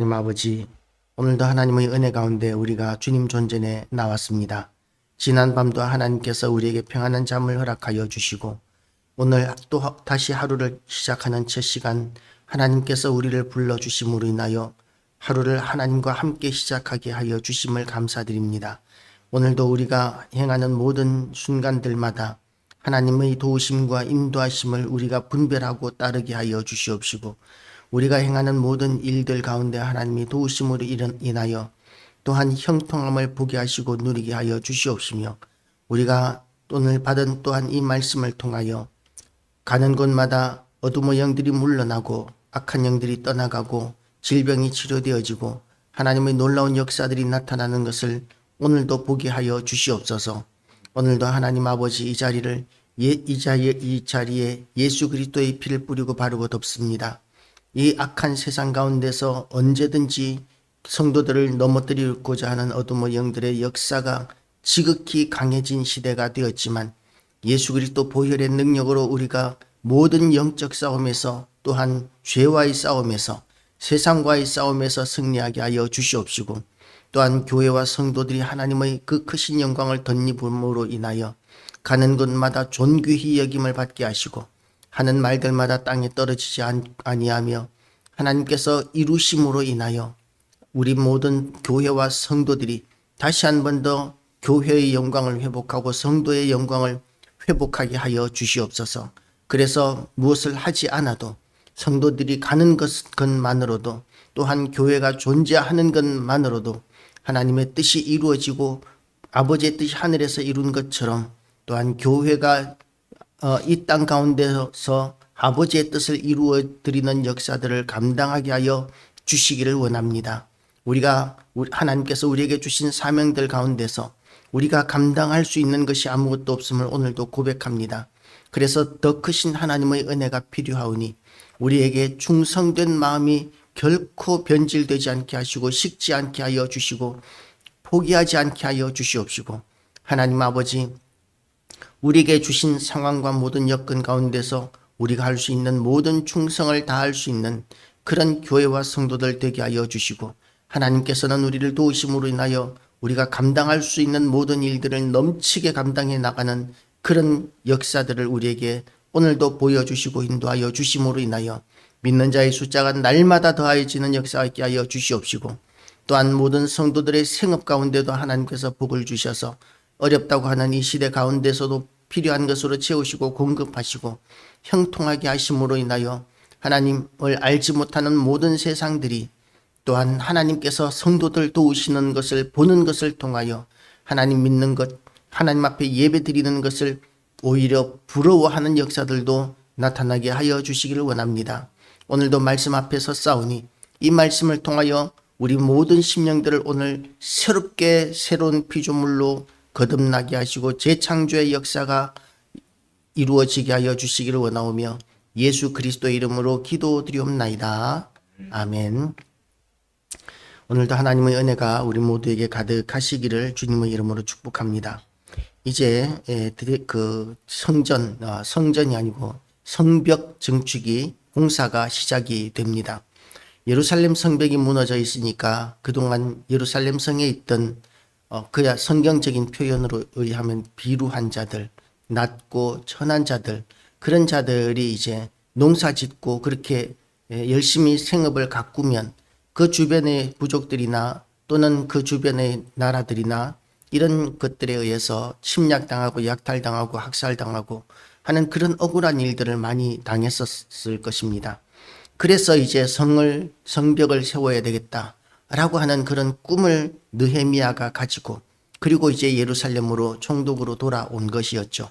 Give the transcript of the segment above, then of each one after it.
하나님 아버지, 오늘도 하나님의 은혜 가운데 우리가 주님 존전에 나왔습니다. 지난 밤도 하나님께서 우리에게 평안한 잠을 허락하여 주시고 오늘 또 하- 다시 하루를 시작하는 첫 시간 하나님께서 우리를 불러 주심으로 인하여 하루를 하나님과 함께 시작하게 하여 주심을 감사드립니다. 오늘도 우리가 행하는 모든 순간들마다 하나님의 도우심과 인도하심을 우리가 분별하고 따르게 하여 주시옵시고 우리가 행하는 모든 일들 가운데 하나님이 도우심으로 인하여 또한 형통함을 보게 하시고 누리게 하여 주시옵시며 우리가 오늘 받은 또한 이 말씀을 통하여 가는 곳마다 어둠의 영들이 물러나고 악한 영들이 떠나가고 질병이 치료되어지고 하나님의 놀라운 역사들이 나타나는 것을 오늘도 보게 하여 주시옵소서. 오늘도 하나님 아버지 이 자리를 예, 이 자리에 이 자리에 예수 그리스도의 피를 뿌리고 바르고 덮습니다. 이 악한 세상 가운데서 언제든지 성도들을 넘어뜨리고자 하는 어둠의 영들의 역사가 지극히 강해진 시대가 되었지만 예수 그리스도 보혈의 능력으로 우리가 모든 영적 싸움에서 또한 죄와의 싸움에서 세상과의 싸움에서 승리하게 하여 주시옵시고 또한 교회와 성도들이 하나님의 그 크신 영광을 덧입음으로 인하여 가는 곳마다 존귀히 여김을 받게 하시고 하는 말들마다 땅에 떨어지지 않- 아니하며 하나님께서 이루심으로 인하여 우리 모든 교회와 성도들이 다시 한 번 더 교회의 영광을 회복하고 성도의 영광을 회복하게 하여 주시옵소서. 그래서 무엇을 하지 않아도 성도들이 가는 것- 것만으로도 또한 교회가 존재하는 것만으로도 하나님의 뜻이 이루어지고 아버지의 뜻이 하늘에서 이룬 것처럼 또한 교회가 어, 이 땅 가운데서 아버지의 뜻을 이루어 드리는 역사들을 감당하게 하여 주시기를 원합니다. 우리가 우리- 하나님께서 우리에게 주신 사명들 가운데서 우리가 감당할 수 있는 것이 아무것도 없음을 오늘도 고백합니다. 그래서 더 크신 하나님의 은혜가 필요하오니 우리에게 충성된 마음이 결코 변질되지 않게 하시고 식지 않게 하여 주시고 포기하지 않게 하여 주시옵시고 하나님 아버지 우리에게 주신 상황과 모든 여건 가운데서 우리가 할 수 있는 모든 충성을 다할 수 있는 그런 교회와 성도들 되게 하여 주시고 하나님께서는 우리를 도우심으로 인하여 우리가 감당할 수 있는 모든 일들을 넘치게 감당해 나가는 그런 역사들을 우리에게 오늘도 보여주시고 인도하여 주심으로 인하여 믿는 자의 숫자가 날마다 더하여지는 역사가 있게 하여 주시옵시고 또한 모든 성도들의 생업 가운데도 하나님께서 복을 주셔서 어렵다고 하는 이 시대 가운데서도 필요한 것으로 채우시고 공급하시고 형통하게 하심으로 인하여 하나님을 알지 못하는 모든 세상들이 또한 하나님께서 성도들 도우시는 것을 보는 것을 통하여 하나님 믿는 것, 하나님 앞에 예배 드리는 것을 오히려 부러워하는 역사들도 나타나게 하여 주시기를 원합니다. 오늘도 말씀 앞에서 싸우니 이 말씀을 통하여 우리 모든 심령들을 오늘 새롭게 새로운 피조물로 거듭나게 하시고 재창조의 역사가 이루어지게 하여 주시기를 원하오며 예수 그리스도의 이름으로 기도드리옵나이다. 아멘. 오늘도 하나님의 은혜가 우리 모두에게 가득하시기를 주님의 이름으로 축복합니다. 이제 예, 그 성전 아, 성전이 아니고 성벽 증축이 공사가 시작이 됩니다. 예루살렘 성벽이 무너져 있으니까 그동안 예루살렘 성에 있던 어, 그야 성경적인 표현으로 의하면 비루한 자들, 낮고 천한 자들 그런 자들이 이제 농사 짓고 그렇게 예, 열심히 생업을 가꾸면 그 주변의 부족들이나 또는 그 주변의 나라들이나 이런 것들에 의해서 침략당하고 약탈당하고 학살당하고 하는 그런 억울한 일들을 많이 당했었을 것입니다. 그래서 이제 성을 성벽을 세워야 되겠다 라고 하는 그런 꿈을 느헤미야가 가지고 그리고 이제 예루살렘으로 총독으로 돌아온 것이었죠.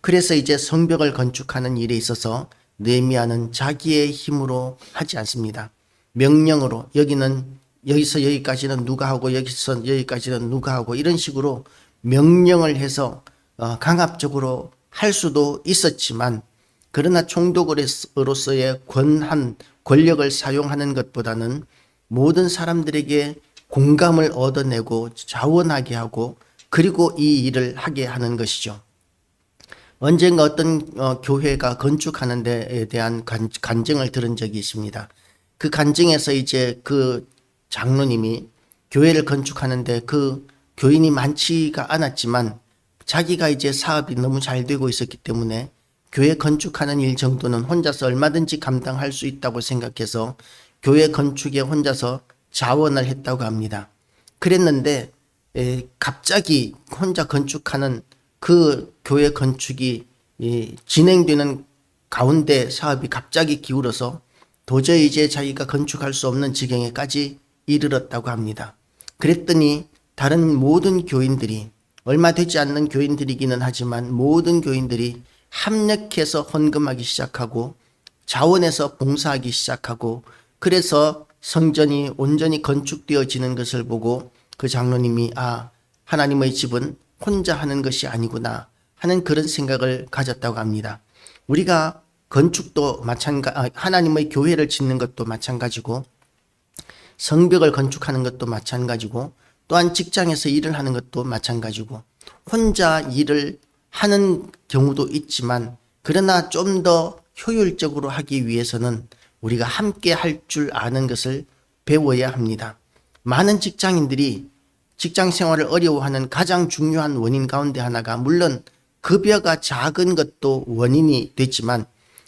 그래서 이제 성벽을 건축하는 일에 있어서 느헤미야는 자기의 힘으로 하지 않습니다. 명령으로 여기는 여기서 여기까지는 누가 하고 여기서 여기까지는 누가 하고 이런 식으로 명령을 해서 어, 강압적으로 할 수도 있었지만 그러나 총독으로서의 권한 권력을 사용하는 것보다는 모든 사람들에게 공감을 얻어내고 자원하게 하고 그리고 이 일을 하게 하는 것이죠. 언젠가 어떤 어, 교회가 건축하는 데에 대한 간, 간증을 들은 적이 있습니다. 그 간증에서 이제 그 장로님이 교회를 건축하는데 그 교인이 많지가 않았지만 자기가 이제 사업이 너무 잘 되고 있었기 때문에 교회 건축하는 일 정도는 혼자서 얼마든지 감당할 수 있다고 생각해서 교회 건축에 혼자서 자원을 했다고 합니다. 그랬는데 에, 갑자기 혼자 건축하는 그 교회 건축이 이, 진행되는 가운데 사업이 갑자기 기울어서 도저히 이제 자기가 건축할 수 없는 지경에까지 이르렀다고 합니다. 그랬더니 다른 모든 교인들이 얼마 되지 않는 교인들이기는 하지만 모든 교인들이 합력해서 헌금하기 시작하고 자원해서 봉사하기 시작하고 그래서 성전이 온전히 건축되어지는 것을 보고 그 장로님이 아 하나님의 집은 혼자 하는 것이 아니구나 하는 그런 생각을 가졌다고 합니다. 우리가 건축도 마찬가 아, 하나님의 교회를 짓는 것도 마찬가지고 성벽을 건축하는 것도 마찬가지고 또한 직장에서 일을 하는 것도 마찬가지고 혼자 일을 하는 경우도 있지만 그러나 좀 더 효율적으로 하기 위해서는 우리가 함께 할 줄 아는 것을 배워야 합니다. 많은 직장인들이 직장 생활을 어려워하는 가장 중요한 원인 가운데 하나가 물론 급여가 작은 것도 원인이 되지만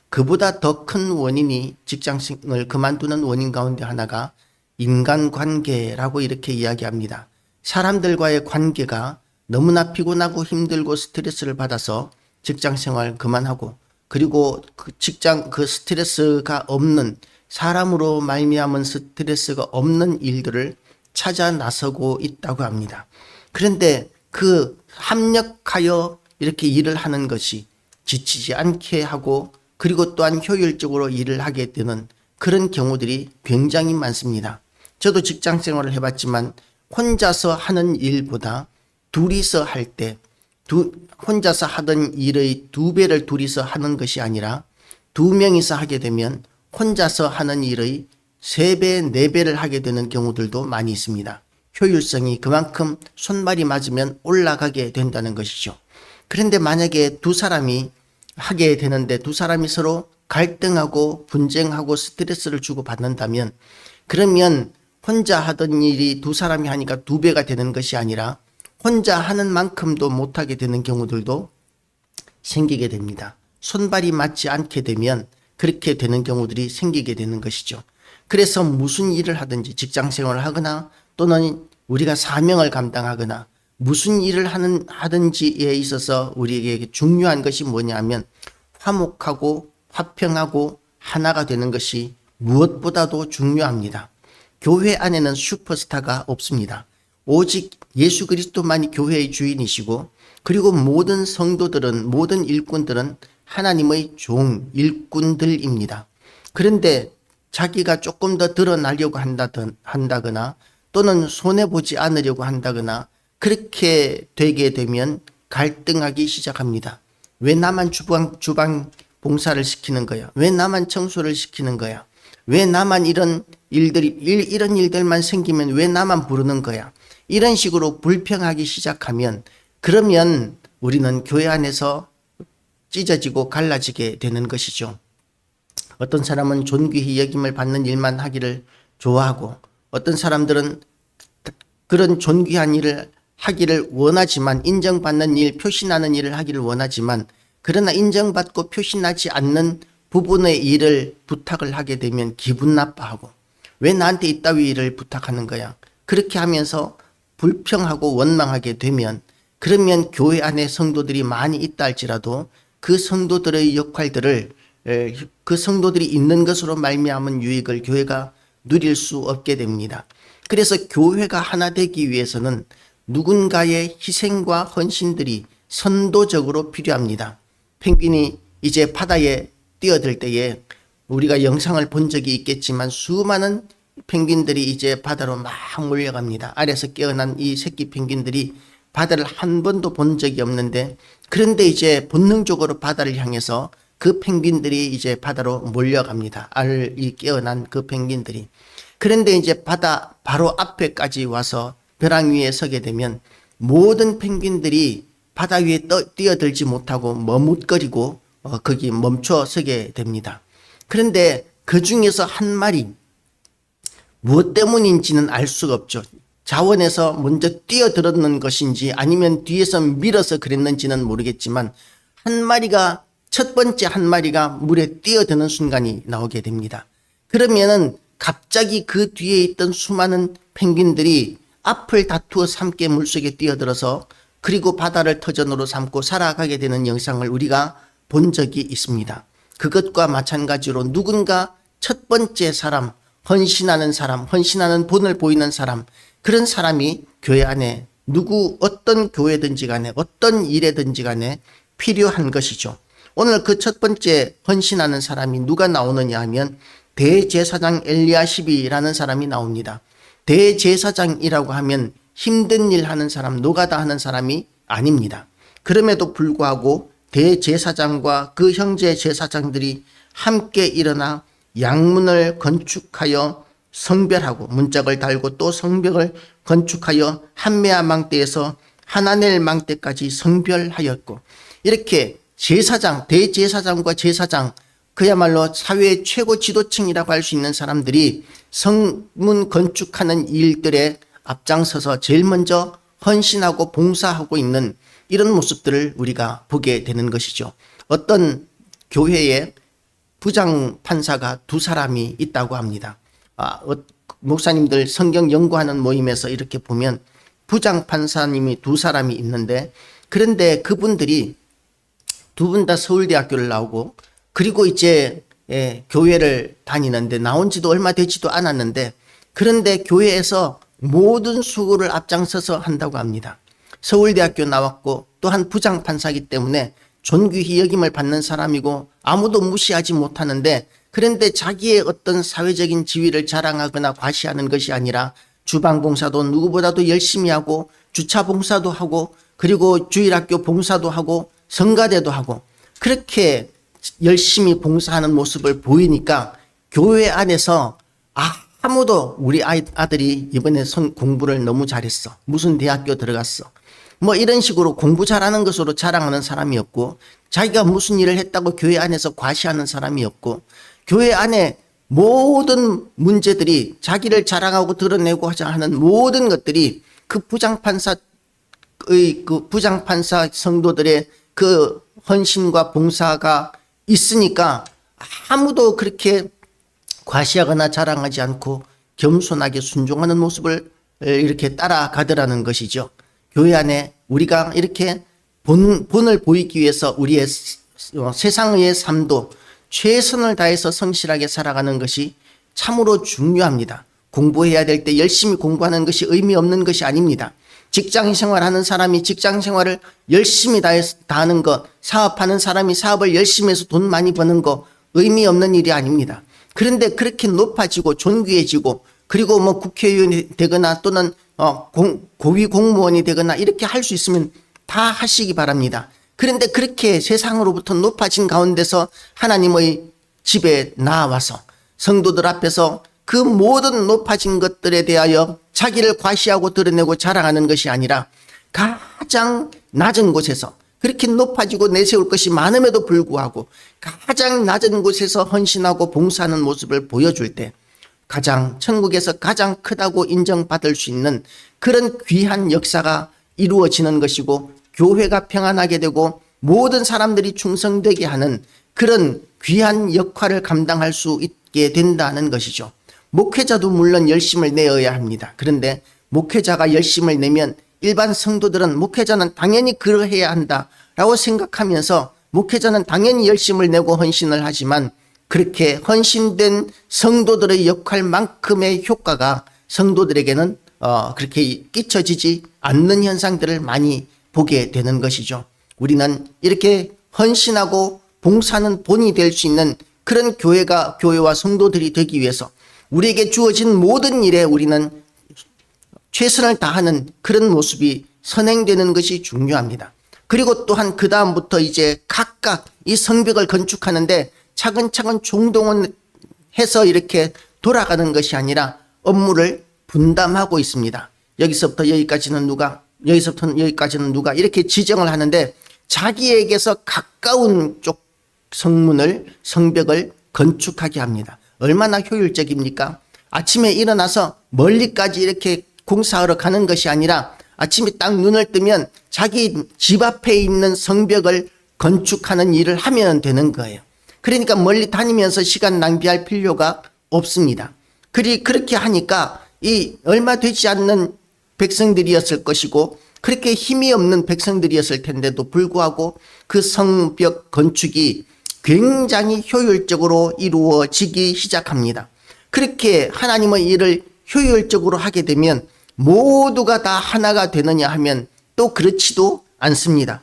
그보다 더 큰 원인이 직장을 그만두는 원인 가운데 하나가 인간관계라고 이렇게 이야기합니다. 사람들과의 관계가 너무나 피곤하고 힘들고 스트레스를 받아서 직장 생활 그만하고 그리고 그 직장 그 스트레스가 없는 사람으로 말미암은 스트레스가 없는 일들을 찾아 나서고 있다고 합니다. 그런데 그 합력하여 이렇게 일을 하는 것이 지치지 않게 하고 그리고 또한 효율적으로 일을 하게 되는 그런 경우들이 굉장히 많습니다. 저도 직장 생활을 해봤지만 혼자서 하는 일보다 둘이서 할 때 두, 혼자서 하던 일의 두 배를 둘이서 하는 것이 아니라 두 명이서 하게 되면 혼자서 하는 일의 세 배, 네 배를 하게 되는 경우들도 많이 있습니다. 효율성이 그만큼 손발이 맞으면 올라가게 된다는 것이죠. 그런데 만약에 두 사람이 하게 되는데 두 사람이 서로 갈등하고 분쟁하고 스트레스를 주고 받는다면 그러면 혼자 하던 일이 두 사람이 하니까 두 배가 되는 것이 아니라 혼자 하는 만큼도 못하게 되는 경우들도 생기게 됩니다. 손발이 맞지 않게 되면 그렇게 되는 경우들이 생기게 되는 것이죠. 그래서 무슨 일을 하든지 직장 생활을 하거나 또는 우리가 사명을 감당하거나 무슨 일을 하는 하든지에 있어서 우리에게 중요한 것이 뭐냐면 화목하고 화평하고 하나가 되는 것이 무엇보다도 중요합니다. 교회 안에는 슈퍼스타가 없습니다. 오직 예수 그리스도만이 교회의 주인이시고 그리고 모든 성도들은 모든 일꾼들은 하나님의 종 일꾼들입니다. 그런데 자기가 조금 더 드러나려고 한다거나 또는 손해 보지 않으려고 한다거나 그렇게 되게 되면 갈등하기 시작합니다. 왜 나만 주방 주방 봉사를 시키는 거야? 왜 나만 청소를 시키는 거야? 왜 나만 이런 일들이 일, 이런 일들만 생기면 왜 나만 부르는 거야? 이런 식으로 불평하기 시작하면 그러면 우리는 교회 안에서 찢어지고 갈라지게 되는 것이죠. 어떤 사람은 존귀히 여김을 받는 일만 하기를 좋아하고 어떤 사람들은 그런 존귀한 일을 하기를 원하지만 인정받는 일, 표시나는 일을 하기를 원하지만 그러나 인정받고 표시나지 않는 부분의 일을 부탁을 하게 되면 기분 나빠하고 왜 나한테 이따위 일을 부탁하는 거야? 그렇게 하면서 불평하고 원망하게 되면 그러면 교회 안에 성도들이 많이 있다 할지라도 그 성도들의 역할들을 그 성도들이 있는 것으로 말미암은 유익을 교회가 누릴 수 없게 됩니다. 그래서 교회가 하나 되기 위해서는 누군가의 희생과 헌신들이 선도적으로 필요합니다. 펭귄이 이제 바다에 뛰어들 때에 우리가 영상을 본 적이 있겠지만 수많은 펭귄들이 이제 바다로 막 몰려갑니다. 아래서 깨어난 이 새끼 펭귄들이 바다를 한 번도 본 적이 없는데 그런데 이제 본능적으로 바다를 향해서 그 펭귄들이 이제 바다로 몰려갑니다. 알이 깨어난 그 펭귄들이. 그런데 이제 바다 바로 앞에까지 와서 벼랑 위에 서게 되면 모든 펭귄들이 바다 위에 떠, 뛰어들지 못하고 머뭇거리고 어, 거기 멈춰 서게 됩니다. 그런데 그 중에서 한 마리 무엇 때문인지는 알 수가 없죠. 자원에서 먼저 뛰어들었는 것인지 아니면 뒤에서 밀어서 그랬는지는 모르겠지만 한 마리가 첫 번째 한 마리가 물에 뛰어드는 순간이 나오게 됩니다. 그러면은 갑자기 그 뒤에 있던 수많은 펭귄들이 앞을 다투어 함께 물속에 뛰어들어서 그리고 바다를 터전으로 삼고 살아가게 되는 영상을 우리가 본 적이 있습니다. 그것과 마찬가지로 누군가 첫 번째 사람, 헌신하는 사람, 헌신하는 본을 보이는 사람, 그런 사람이 교회 안에 누구 어떤 교회든지 간에 어떤 일에든지 간에 필요한 것이죠. 오늘 그 첫 번째 헌신하는 사람이 누가 나오느냐 하면 대제사장 엘리야십이라는 사람이 나옵니다. 대제사장이라고 하면 힘든 일 하는 사람, 노가다 하는 사람이 아닙니다. 그럼에도 불구하고 대제사장과 그 형제 제사장들이 함께 일어나 양문을 건축하여 성별하고 문짝을 달고 또 성벽을 건축하여 한메아 망대에서 하나넬 망대까지 성별하였고 이렇게 제사장, 대제사장과 제사장 그야말로 사회의 최고 지도층이라고 할 수 있는 사람들이 성문 건축하는 일들에 앞장서서 제일 먼저 헌신하고 봉사하고 있는 이런 모습들을 우리가 보게 되는 것이죠. 어떤 교회에 부장 판사가 두 사람이 있다고 합니다. 아, 어, 목사님들 성경 연구하는 모임에서 이렇게 보면 부장 판사님이 두 사람이 있는데 그런데 그분들이 두 분 다 서울대학교를 나오고 그리고 이제 예, 교회를 다니는데 나온 지도 얼마 되지도 않았는데 그런데 교회에서 모든 수고를 앞장서서 한다고 합니다. 서울대학교 나왔고 또한 부장 판사이기 때문에 존귀히 여김을 받는 사람이고 아무도 무시하지 못하는데 그런데 자기의 어떤 사회적인 지위를 자랑하거나 과시하는 것이 아니라 주방 봉사도 누구보다도 열심히 하고 주차 봉사도 하고 그리고 주일학교 봉사도 하고 성가대도 하고 그렇게 열심히 봉사하는 모습을 보이니까 교회 안에서 아, 아무도 우리 아이, 아들이 이번에 선 공부를 너무 잘했어. 무슨 대학교 들어갔어. 뭐 이런 식으로 공부 잘하는 것으로 자랑하는 사람이 없고 자기가 무슨 일을 했다고 교회 안에서 과시하는 사람이 없고 교회 안에 모든 문제들이 자기를 자랑하고 드러내고 하자 하는 모든 것들이 그 부장판사의 그 부장판사 성도들의 그 헌신과 봉사가 있으니까 아무도 그렇게 과시하거나 자랑하지 않고 겸손하게 순종하는 모습을 이렇게 따라가더라는 것이죠. 교회 안에 우리가 이렇게 본, 본을 보이기 위해서 우리의 어, 세상의 삶도 최선을 다해서 성실하게 살아가는 것이 참으로 중요합니다. 공부해야 될 때 열심히 공부하는 것이 의미 없는 것이 아닙니다. 직장 생활하는 사람이 직장 생활을 열심히 다하는 것, 사업하는 사람이 사업을 열심히 해서 돈 많이 버는 거 의미 없는 일이 아닙니다. 그런데 그렇게 높아지고 존귀해지고 그리고 뭐 국회의원이 되거나 또는 어, 공, 고위 공무원이 되거나 이렇게 할 수 있으면 다 하시기 바랍니다. 그런데 그렇게 세상으로부터 높아진 가운데서 하나님의 집에 나와서 성도들 앞에서 그 모든 높아진 것들에 대하여 자기를 과시하고 드러내고 자랑하는 것이 아니라 가장 낮은 곳에서 그렇게 높아지고 내세울 것이 많음에도 불구하고 가장 낮은 곳에서 헌신하고 봉사하는 모습을 보여줄 때 가장 천국에서 가장 크다고 인정받을 수 있는 그런 귀한 역사가 이루어지는 것이고 교회가 평안하게 되고 모든 사람들이 충성되게 하는 그런 귀한 역할을 감당할 수 있게 된다는 것이죠. 목회자도 물론 열심을 내어야 합니다. 그런데 목회자가 열심을 내면 일반 성도들은 목회자는 당연히 그러해야 한다라고 생각하면서 목회자는 당연히 열심을 내고 헌신을 하지만 그렇게 헌신된 성도들의 역할만큼의 효과가 성도들에게는 어, 그렇게 끼쳐지지 않는 현상들을 많이 보게 되는 것이죠. 우리는 이렇게 헌신하고 봉사는 본이 될 수 있는 그런 교회가 교회와 성도들이 되기 위해서 우리에게 주어진 모든 일에 우리는 최선을 다하는 그런 모습이 선행되는 것이 중요합니다. 그리고 또한 그 다음부터 이제 각각 이 성벽을 건축하는데 차근차근 총동원 해서 이렇게 돌아가는 것이 아니라 업무를 분담하고 있습니다. 여기서부터 여기까지는 누가, 여기서부터 여기까지는 누가 이렇게 지정을 하는데 자기에게서 가까운 쪽 성문을, 성벽을 건축하게 합니다. 얼마나 효율적입니까? 아침에 일어나서 멀리까지 이렇게 공사하러 가는 것이 아니라 아침에 딱 눈을 뜨면 자기 집 앞에 있는 성벽을 건축하는 일을 하면 되는 거예요. 그러니까 멀리 다니면서 시간 낭비할 필요가 없습니다. 그리 그렇게 하니까 이 얼마 되지 않는 백성들이었을 것이고 그렇게 힘이 없는 백성들이었을 텐데도 불구하고 그 성벽 건축이 굉장히 효율적으로 이루어지기 시작합니다. 그렇게 하나님의 일을 효율적으로 하게 되면 모두가 다 하나가 되느냐 하면 또 그렇지도 않습니다.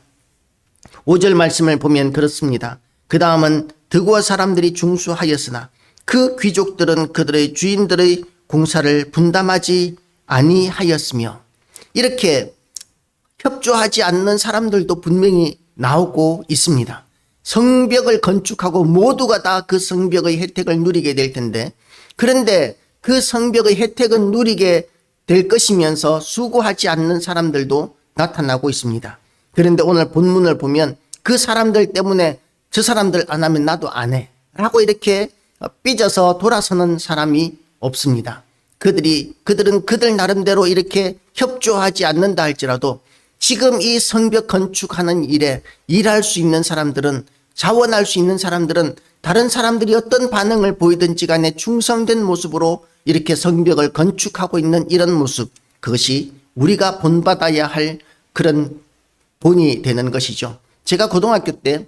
5절 말씀을 보면 그렇습니다. 그 다음은 드고와 사람들이 중수하였으나 그 귀족들은 그들의 주인들의 공사를 분담하지 아니하였으며 이렇게 협조하지 않는 사람들도 분명히 나오고 있습니다. 성벽을 건축하고 모두가 다 그 성벽의 혜택을 누리게 될 텐데 그런데 그 성벽의 혜택은 누리게 될 것이면서 수고하지 않는 사람들도 나타나고 있습니다. 그런데 오늘 본문을 보면 그 사람들 때문에 저 사람들 안 하면 나도 안 해. 라고 이렇게 삐져서 돌아서는 사람이 없습니다. 그들이, 그들은 그들 나름대로 이렇게 협조하지 않는다 할지라도 지금 이 성벽 건축하는 일에 일할 수 있는 사람들은 자원할 수 있는 사람들은 다른 사람들이 어떤 반응을 보이든지 간에 충성된 모습으로 이렇게 성벽을 건축하고 있는 이런 모습 그것이 우리가 본받아야 할 그런 본이 되는 것이죠. 제가 고등학교 때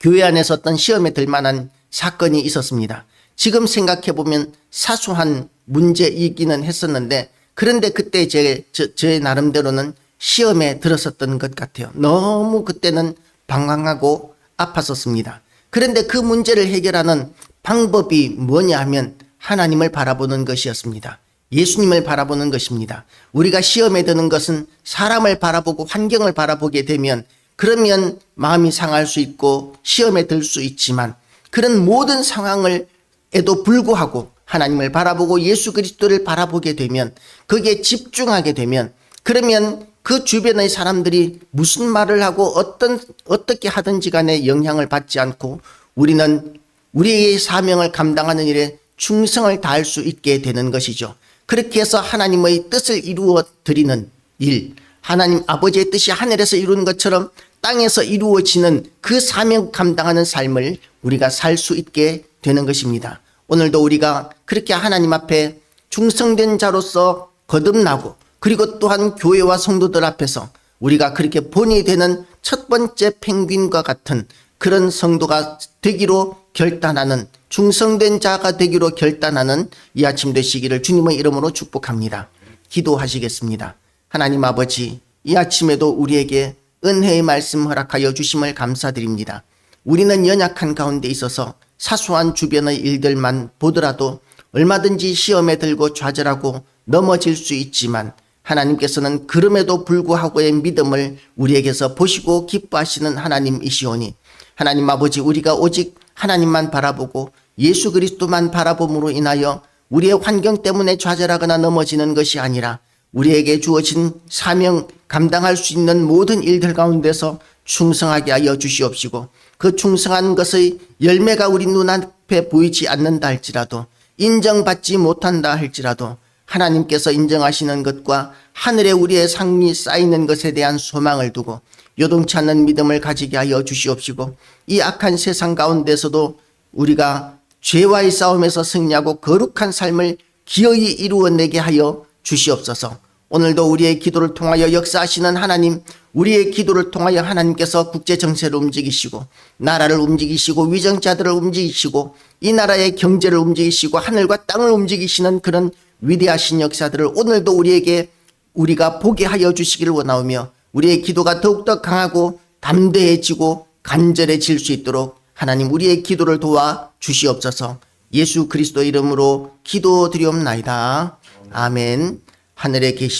교회 안에서 어떤 시험에 들 만한 사건이 있었습니다. 지금 생각해 보면 사소한 문제이기는 했었는데 그런데 그때 제, 저, 제 나름대로는 시험에 들었었던 것 같아요. 너무 그때는 방황하고 아팠었습니다. 그런데 그 문제를 해결하는 방법이 뭐냐 하면 하나님을 바라보는 것이었습니다. 예수님을 바라보는 것입니다. 우리가 시험에 드는 것은 사람을 바라보고 환경을 바라보게 되면 그러면 마음이 상할 수 있고 시험에 들 수 있지만 그런 모든 상황을 에도 불구하고 하나님을 바라보고 예수 그리스도를 바라보게 되면 거기에 집중하게 되면 그러면 그 주변의 사람들이 무슨 말을 하고 어떤 어떻게 하든지 간에 영향을 받지 않고 우리는 우리의 사명을 감당하는 일에 충성을 다할 수 있게 되는 것이죠. 그렇게 해서 하나님의 뜻을 이루어 드리는 일, 하나님 아버지의 뜻이 하늘에서 이루는 것처럼 땅에서 이루어지는 그 사명 감당하는 삶을 우리가 살 수 있게 되는 것입니다. 오늘도 우리가 그렇게 하나님 앞에 충성된 자로서 거듭나고 그리고 또한 교회와 성도들 앞에서 우리가 그렇게 본이 되는 첫 번째 펭귄과 같은 그런 성도가 되기로 결단하는 충성된 자가 되기로 결단하는 이 아침 되시기를 주님의 이름으로 축복합니다. 기도하시겠습니다. 하나님 아버지, 이 아침에도 우리에게 은혜의 말씀 허락하여 주심을 감사드립니다. 우리는 연약한 가운데 있어서 사소한 주변의 일들만 보더라도 얼마든지 시험에 들고 좌절하고 넘어질 수 있지만 하나님께서는 그럼에도 불구하고의 믿음을 우리에게서 보시고 기뻐하시는 하나님이시오니 하나님 아버지 우리가 오직 하나님만 바라보고 예수 그리스도만 바라봄으로 인하여 우리의 환경 때문에 좌절하거나 넘어지는 것이 아니라 우리에게 주어진 사명 감당할 수 있는 모든 일들 가운데서 충성하게 하여 주시옵시고 그 충성한 것의 열매가 우리 눈앞에 보이지 않는다 할지라도 인정받지 못한다 할지라도 하나님께서 인정하시는 것과 하늘에 우리의 상이 쌓이는 것에 대한 소망을 두고 요동치 않는 믿음을 가지게 하여 주시옵시고 이 악한 세상 가운데서도 우리가 죄와의 싸움에서 승리하고 거룩한 삶을 기어이 이루어내게 하여 주시옵소서. 오늘도 우리의 기도를 통하여 역사하시는 하나님, 우리의 기도를 통하여 하나님께서 국제 정세를 움직이시고 나라를 움직이시고 위정자들을 움직이시고 이 나라의 경제를 움직이시고 하늘과 땅을 움직이시는 그런 위대하신 역사들을 오늘도 우리에게 우리가 보게 하여 주시기를 원하오며 우리의 기도가 더욱더 강하고 담대해지고 간절해질 수 있도록 하나님 우리의 기도를 도와 주시옵소서 예수 그리스도 이름으로 기도드리옵나이다. 아멘. 하늘에 계시